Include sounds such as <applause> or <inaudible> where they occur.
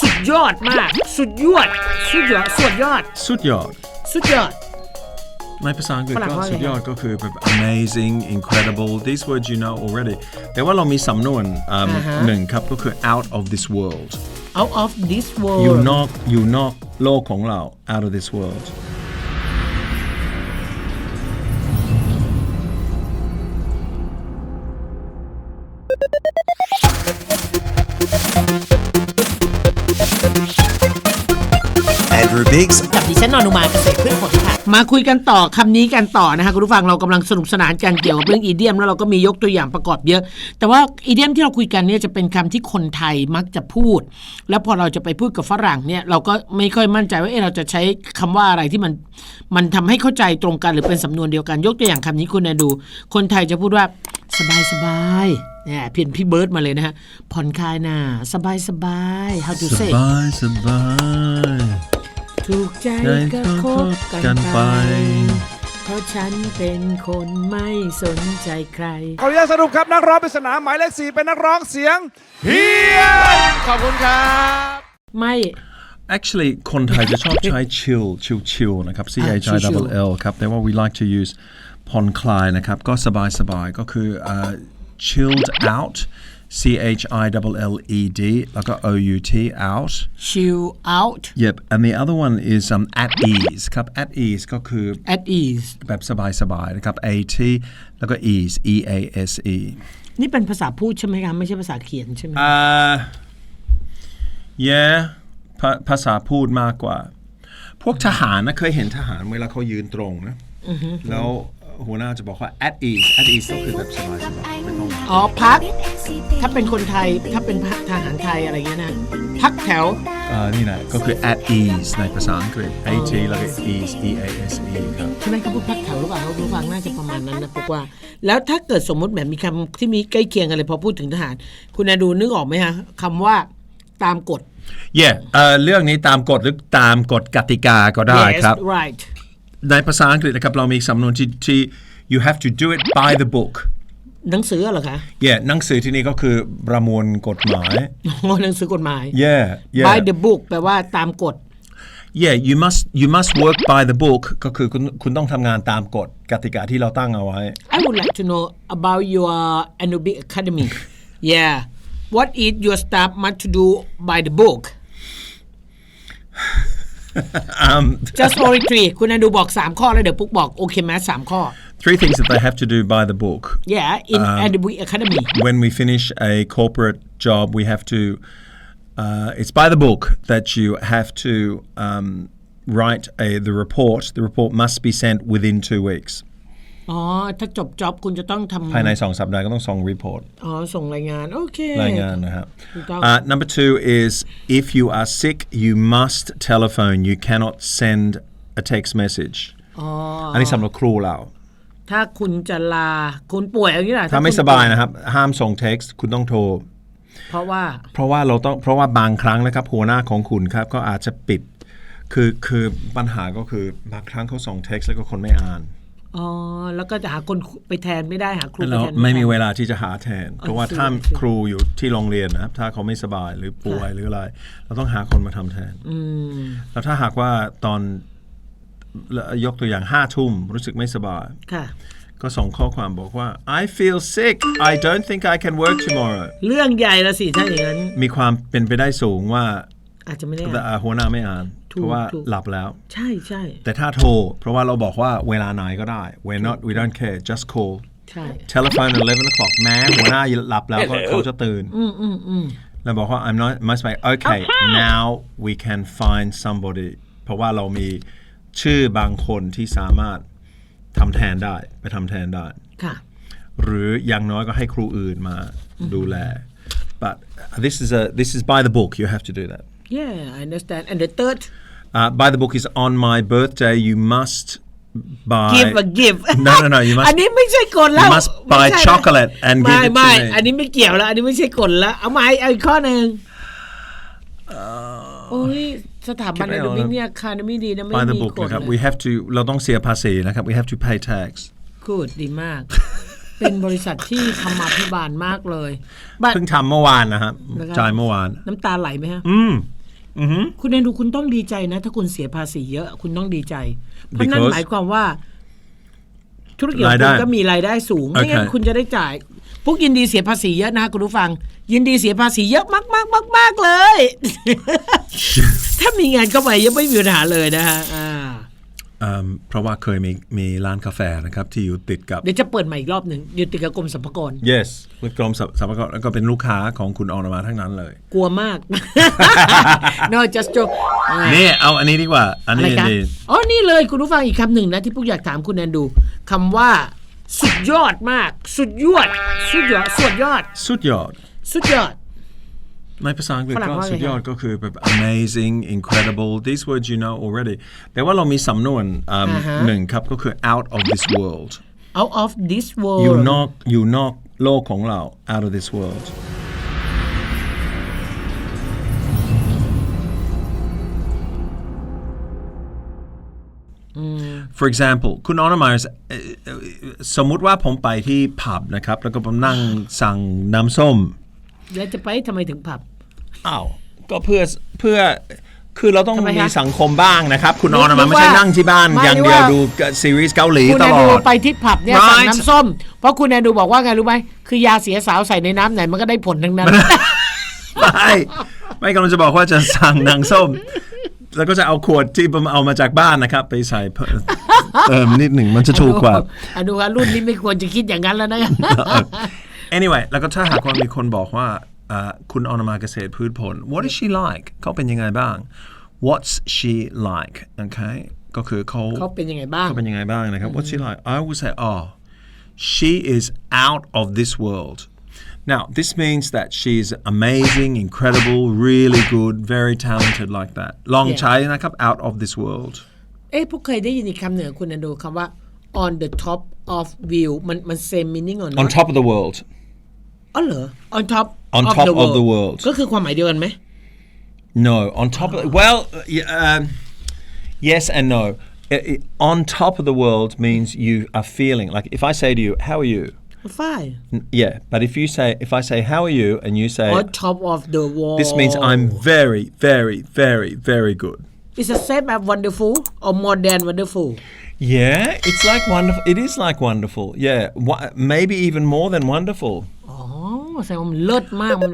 สุดยอดมาก สุดยอด สุดยอด สุดยอด สุดยอด สุดยอด ในภาษาอังกฤษฝรั่งก็ว่าไง สุดยอดก็คือแบบ amazing incredible these words you know already แต่ว่าเรามีสำนวนอืมอ่าฮะ หนึ่งครับก็คือ out of this world out of this อยู่ world นอกอยู่นอกโลกของเรา out of this world แอนดรูว์บิกส์กับดิฉันนอนุมาเกษตรพืชผลค่ะ มาคุยกันต่อคำนี้กันต่อนะคะคุณผู้ฟังเรากำลังสนุกสนานกันเกี่ยวกับเรื่องอีเดียมแล้วเราก็มียกตัวอย่างประกอบเยอะ แต่ว่าอีเดียมที่เราคุยกันเนี่ยจะเป็นคำที่คนไทยมักจะพูด แล้วพอเราจะไปพูดกับฝรั่งเนี่ยเราก็ไม่ค่อยมั่นใจว่าเอะเราจะใช้คำว่าอะไรที่มันมันทำให้เข้าใจตรงกันหรือเป็นสำนวนเดียวกันยกตัวอย่างคำนี้คุณนะดู คนไทยจะพูดว่าสบายสบายเนี่ยเพียนพี่เบิร์ดมาเลยนะฮะผ่อนคลายนะสบายสบาย how to ส say บายสบาย ถูกใจได้ก็ก็คคบบกักันนไปไป เพราะฉันเป็นคนไม่สนใจใคร ขออนุญาตสรุปครับนักร้องปริศนาหมายเลขสี่เป็นนักร้องเสียงเฮียนขอบคุณครับ ไม่ actually คนไทยจะชอบใช้ chill chill chill นะครับ C H I L L ครับ แต่ว่า we like to use ผ่อนคลายนะครับ ก็สบายสบายก็คืออ่า chilled out C H I L L E D แล้วก็ O U T out chill out Yep and the other one is um, at ease ครับ at ease ก็คือ at ease แบบสบายสบายนะครับ A T แล้วก็ ease E A S E นี่เป็นภาษาพูดใช่ไหมคะไม่ใช่ภาษาเขียนใช่ไหมอ่า yeah ภาภาษาพูดมากกว่า พวกทหารนะเคยเห็นทหารเวลาเขายืนตรงนะแล้ว หัวหน้าจะบอกว่า at ease at ease ก็คือแบบสบายสบายไม่ต้องอ๋อพัก ถ้าเป็นคนไทยถ้าเป็นทหารไทยอะไรเงี้ยนะ พักแถวอ่านี่นะก็คือ at ease ในภาษาอังกฤษ A T แล้วก็ ease E A S E ครับ ใช่ไหมเขาพูดพักแถวหรือเปล่าเขารู้ฟังน่าจะประมาณนั้นนะพวกว่า แล้วถ้าเกิดสมมุติแบบมีคำที่มีใกล้เคียงกันเลยพอพูดถึงทหาร คุณนาดูนึกออกไหมฮะคำว่าตามกฎ yeah เอ่อเรื่องนี้ตามกฎหรือตามกฎกติกาก็ได้ Yes ครับ right ในภาษาอังกฤษนะครับเรามีสำนวนที่ที่ you have to do it by the book หนังสือเหรอคะ yeah หนังสือที่นี่ก็คือประมวลกฎหมาย อ๋อหนังสือกฎหมาย yeah yeah by the book แปลว่าตามกฎ yeah you must you must work by the book ก็คือคุณคุณต้องทำงานตามกฎกติกาที่เราตั้งเอาไว้ I would like to know about your Anubic Academy yeah what is your staff must to do by the book <laughs> um, just only three คุณอนุบอก 3 ข้อแล้วเดี๋ยวปุ๊กบอกโอเคไหมสามข้อ three things that they have to do by the book yeah in Anubic Academy when we finish a corporate job we have to uh, it's by the book that you have to um, write a, the report the report must be sent within two weeks อ๋อ ถ้าจบจ็อบคุณจะต้องทภายในสองสัปดาห์ก็ต้องส่ง report ำอ๋อ ส่งรายงานโอเค รายงานนะครับถูกต้อง Uh, number two is if you are sick, you must telephone. You cannot send a text message. อ๋ออันนี้สำหรับครูเรา ถ้าคุณจะลาคุณป่วยอย่างนี้แหละถ้าไม่คุณสบายนะครับ ห้ามส่ง text คุณต้องโทร เพราะว่า เพราะว่าเราต้องเพราะว่าบางครั้งนะครับ หัวหน้าของคุณครับก็อาจจะปิด คือคือปัญหาก็คือบางครั้งเขาส่ง text แล้วก็คนไม่อ่าน อ๋อแล้วก็จะหาคนไปแทนไม่ได้หาครูไปแล้วแทนไม่มีด้ เวลาที่จะหาแทน เพราะว่าสิถ้าสิครูอยู่ที่โรงเรียนนะครับถ้าเขาไม่สบายหรือป่วยหรืออะไร เราต้องหาคนมาทำแทนแล้วถ้าหากว่าตอนยกตัวอย่างห้าทุ่มรู้สึกไม่สบาย ค่ะ ก็ส่งข้อความบอกว่า I feel sick I don't think I can work tomorrow เรื่องใหญ่ละสิถ้าอย่างนั้น มีความเป็นไปได้สูงว่าอาจจะไม่ได้แต่อ่านอ่าหัวหน้าไม่อ่านถูก เพราะว่าถูกหลับแล้ว ใช่ใช่แต่ถ้าโทร เพราะว่าเราบอกว่าเวลาไหนก็ได้ we're not we don't care just call ใช่ telephone at 11 o'clock แม้หัวหน้าหลับแล้วก็เขาจะตื่นแล้วบอกว่า I'm not must be okay now we can find somebody เพราะว่าเรามีชื่อบางคนที่สามารถทำแทนได้ไปทำแทนได้ ค่ะ หรืออย่างน้อยก็ให้ครูอื่นมาดูแล but this is a this is by the book you have to do that yeah I understand and the third uh, by the book is on my birthday you must buy give a give no no no you อัน must นี้ไม่ใช่กฎแล้ว You must ไม่ buy ใช่นะ chocolate and give ไม่ it to ไม่ me อันนี้ไม่เกี่ยวแล้ว อันนี้ไม่ใช่กฎแล้ว เอามาเอาอีกข้อหนึ่งโอ้ยสถาบันคิดไม่ออนุอกบินะเนี่ยคาดมีดีนะไม่ by the มี book กฎนะครับ เลย we have to เราต้องเสียภาษีนะครับ we have to pay tax กูดดีมาก เป็นบริษัทที่ทำมาพิบาลมากเลยบัตเพิ่งทำเมื่อวานนะครับนะครับ จ่ายเมื่อวาน น้ำตาไหลไหมฮะ อืม คุณแอนดูคุณต้องดีใจนะ ถ้าคุณเสียภาษีเยอะ คุณต้องดีใจ เพราะนั่น Because หมายความว่า ธุรกิจขอรายงได้คุณก็มีรายได้สูง ไม่งั้นโอเคคุณจะได้จ่าย พวกยินดีเสียภาษีเยอะนะคุณผู้ฟัง ยินดีเสียภาษีเยอะมากมากมากมากๆเลย ถ้ามีงานเข้ามายังไม่มีปัญหาเลยนะฮะอ่าอืม เพราะว่าเคยมีมีร้านกาแฟนะครับที่อยู่ติดกับ เดี๋ยวจะเปิดใหม่อีกรอบหนึ่งอยู่ติดกับกรมสรรพากร yes กรมสรรสรรพากรแล้วก็เป็นลูกค้าของคุณออนมาทั้งนั้นเลย กลัวมาก no just joke อ่านี่เอาอันนี้ดีกว่า อันอะไรนี้คะดีอ๋อนี่เลยคุณผู้ฟังอีกคำหนึ่งนะที่พวกอยากถามคุณแอนดูคำว่า สุดยอดมาก สุดยอด สุดยอด สุดยอด สุดยอด สุดยอด ในภาษาอังกฤษฝรั่งก็ว่าไงสุดยอดคะก็คือแบบ amazing incredible these words you know already แต่ว่าเรามีสำนวนอืมอ่าฮะหนึ่งครับก็คือ out of this world out of this world อยู่นอกอยู่นอกโลกของเรา out of this world for example คุณออนมายสมมุติว่าผมไปที่ผับนะครับ แล้วก็ผมนั่งสั่งน้ำส้ม แล้วจะไปทำไมถึงผับอ้าวก็เพื่อเพื่อคือเราต้องทำไมคะมีสังคมบ้างนะครับ คุณนึอกอนมานึกไม่ใช่ว่านั่งที่บ้านไม่อย่างนึกเดียวว่าดูซีรีส์เกาหลีคุณตแอนลอดูดไปที่ผับเนี่ย Right สั่งน้ำส้ม เพราะคุณแอนดูบอกว่าไงรู้ไหมคือยาเสียสาวใส่ในน้ำไหนมันก็ได้ผลทั้งนั้นไม่ไม่กำลังจะบอกว่าจะสั่งนางส้ม แล้วก็จะเอาขวดที่ผมเอามาจากบ้านนะครับ ไปใส่เพิ่มเติมนิดหนึ่งมันจะถูกกว่าอะดูว่ารุ่นนี้ไม่ควรจะคิดอย่างนั้นแล้วนะ anyway แล้วก็ถ้าหากว่ามีคนบอกว่าอ่าคุณออนมาเกษตรพืชผล what is she like เขาเป็นยังไงบ้าง what's she like okay ก็คือเขา เขาเป็นยังไงบ้าง เขาเป็นยังไงบ้างนะครับ what's she like I would say oh she is out of this world now this means that she's amazing incredible really good very talented like that ลอง Yeah. ใช้นะครับ out of this world เอ๊ะพวกเคยได้ยินอีกคำหนึ่งคุณแอนดูคำว่า on the top of view มันมัน same meaning or on not top of the world อ๋อเหรอ on top On of top the of world the world ก็คือความหมายเดียวกันไหม No, on top of well, uh, y- um, yes and no. I- I- on top of the world means you are feeling like if I say to you, "How are you?" fine N- Yeah, but if you say if I say, "How are you?" and you say, on top of the wall "This means I'm very, very, very, very good." It's the same as wonderful or more than wonderful Yeah, it's like wonderful. It is like wonderful. Yeah, Wha- maybe even more than wonderful. อ๋อแสดงว่ามันเลิศมากมัน